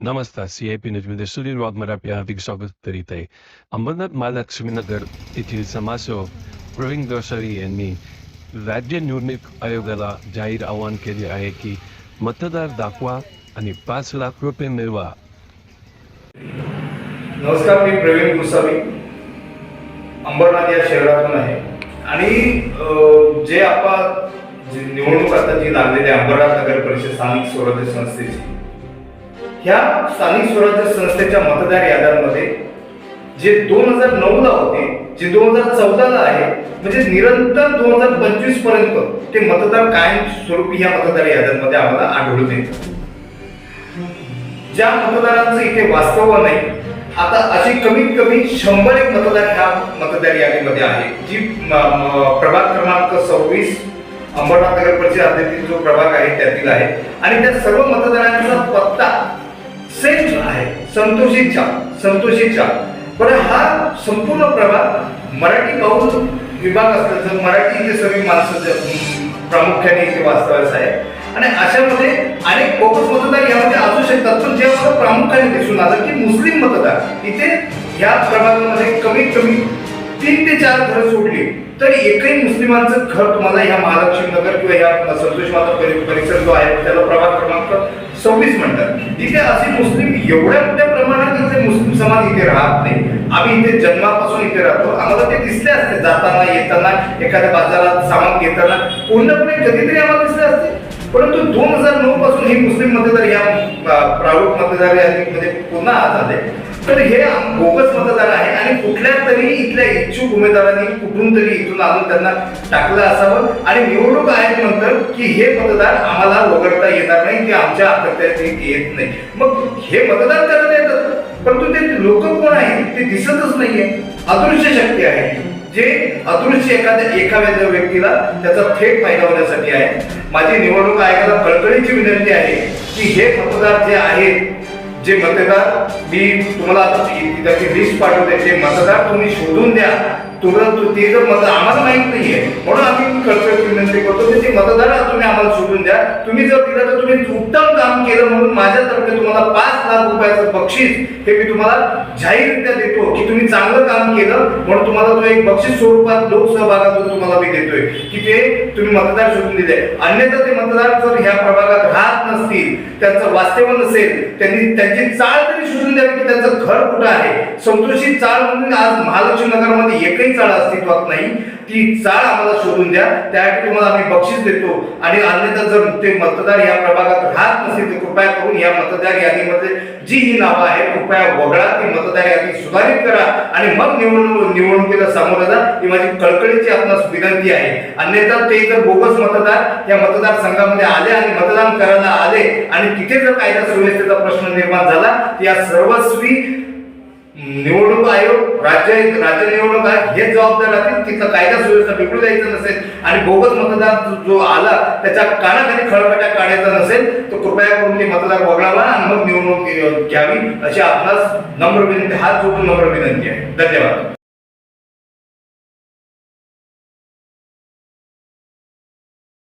नमस्कार C I P न्यूजमध्ये सुनील वाघमर आपले हार्दिक स्वागत करीत आहे अंबरनाथ महालक्ष्मीनगर येथील समाजसेवक प्रवीण दोसारी यांनी राज्य निवडणूक आयोगाला जाहीर आवाहन केले आहे की मतदार दाखवा आणि पाच लाख रुपये मिळवा नमस्कार मी प्रवीण गोसावी अंबरनाथ या शहरातून आहे. आणि जे आपण निवडणूक आता जी लागलेली अंबरनाथ नगर परिषद स्थानिक स्वराज्य संस्थेची ह्या स्थानिक स्वराज्य संस्थेच्या मतदार याद्यांमध्ये जे दोन हजार नऊ ला होते जे दोन हजार चौदा ला आहे म्हणजे निरंतर दोन हजार पंचवीसपर्यंत ते मतदार कायम स्वरूपी या मतदार याद्यांमध्ये आम्हाला आढळून येतात ज्या मतदारांचं इथे वास्तव नाही आता अशी कमीत कमी शंभर एक मतदार ह्या मतदार यादीमध्ये आहे जी प्रभाग क्रमांक सव्वीस अंबरनाथ नगर परिषद जो प्रभाग आहे त्यातील आहे. आणि त्या सर्व मतदारांचा पत्ता सेम आहे संतोषीचा संतोषीचा बरं हा संपूर्ण प्रभाग मराठी बहुल विभाग असल्याचं मराठी इथे सगळी माणसं प्रामुख्याने इथे वास्तव्यास आहे आणि अशामध्ये अनेक बोगस मतदार यामध्ये असू शकतात. पण जे मला प्रामुख्याने दिसून आलं की मुस्लिम मतदार इथे या प्रभागामध्ये कमीत कमी तीन ते चार घरं सोडली. तर एकही मुस्लिमांचं घर तुम्हाला ह्या महालक्ष्मी नगर किंवा ह्या संतोष माता परिसर जो आहे त्याला प्रभाग क्रमांक सव्वीस म्हणतात. इथे असे मुस्लिम एवढ्या मोठ्या प्रमाणात इथे मुस्लिम समाज इथे राहत नाही. आम्ही इथे जन्मापासून इथे राहतो. आम्हाला ते दिसले असते. जाताना येताना एखाद्या बाजारात सामान घेताना पूर्णपणे कधीतरी आम्हाला दिसले असते. परंतु दोन हजार नऊ पासून हे मुस्लिम मतदार या अ, प्रारूप मतदार यादीमध्ये पुन्हा आत आले. तर हे बोगस मतदार आहे आणि कुठल्या तरी इथल्या इच्छुक उमेदवारांनी कुठून तरी इथून आणून त्यांना टाकलं असावं. आणि निवडणूक आयोग म्हणतात की हे मतदार आम्हाला वगळता येणार नाही ते आमच्या अखत्यात येत नाही. मग हे मतदार करायला येतात परंतु ते लोक कोण आहेत ते दिसतच नाहीये. अदृश्य शक्ती आहे. जे अदृश्य एखाद्या एखाद्या व्यक्तीला त्याचा थेट फायदा होण्यासाठी आहे. माझी निवडणूक आयोगाला कळकळीची विनंती आहे की हे मतदार जे आहेत जे मतदार मी तुम्हाला आता ती- त्याची लिस्ट पाठवते. ते मतदार तुम्ही शोधून द्या तुम्हाला ते जर मत आम्हाला माहीत नाहीये म्हणून आम्ही कळकळीची विनंती करतो की ते मतदार तुम्ही आम्हाला शोधून द्या. तुम्ही जर दिलं तर तुम्ही उत्तम काम केलं म्हणून माझ्यातर्फे तुम्हाला पाच लाख रुपयाचं बक्षीस हे मी तुम्हाला जाहीररित्या देतो की तुम्ही चांगलं काम केलं म्हणून तुम्हाला तो एक बक्षीस स्वरूपात लोकसहभागातून तुम्हाला मी देतोय. की ते तुम्ही मतदार शोधून दिले. अन्यथा ते मतदार जर ह्या प्रभागात राहत नसतील त्यांचं वास्तव्य नसेल त्यांनी त्यांची चाळ तरी शोधून द्यावी की त्यांचं घर कुठं आहे. संतोषी चाळ म्हणून आज महालक्ष्मी नगरमध्ये एकही चाळ अस्तित्वात नाही. ती चाळ आम्हाला शोधून द्या. त्यासाठी तुम्हाला आम्ही बक्षीस देतो. आणि अन्यथा जर ते मतदार या प्रभागात राहत नसेल तर कृपया करून या मतदार यादीमध्ये जी ही नावं आहेत कृपया वगळा. ती मतदार यादी सुधारित करा. आणि मग निवडणूक निवडणुकीला सामोरं जा. ही माझी कळकळीची आपणास विनंती आहे. अन्यथा ते जर बोगस मतदार या मतदारसंघामध्ये आले आणि मतदान करायला आले. आणि तिथे जर कायदा सुव्यवस्थेचा प्रश्न निर्माण झाला या सर्वस्वी निवडणूक आयोग राज्य राज्य निवडणूक आयोग हे जबाबदार राहतील. तिथं कायदा सुव्यवस्था बिघडू द्यायचं नसेल आणि बोगस मतदार जो- आला त्याच्या कानाखाली खळबट्या काढायचा नसेल तो कृपया करून ते मतदार वगळावा आणि मग निवडणूक घ्यावी अशी आपणास नम्र विनंती हा जो नम्र विनंती आहे. धन्यवाद.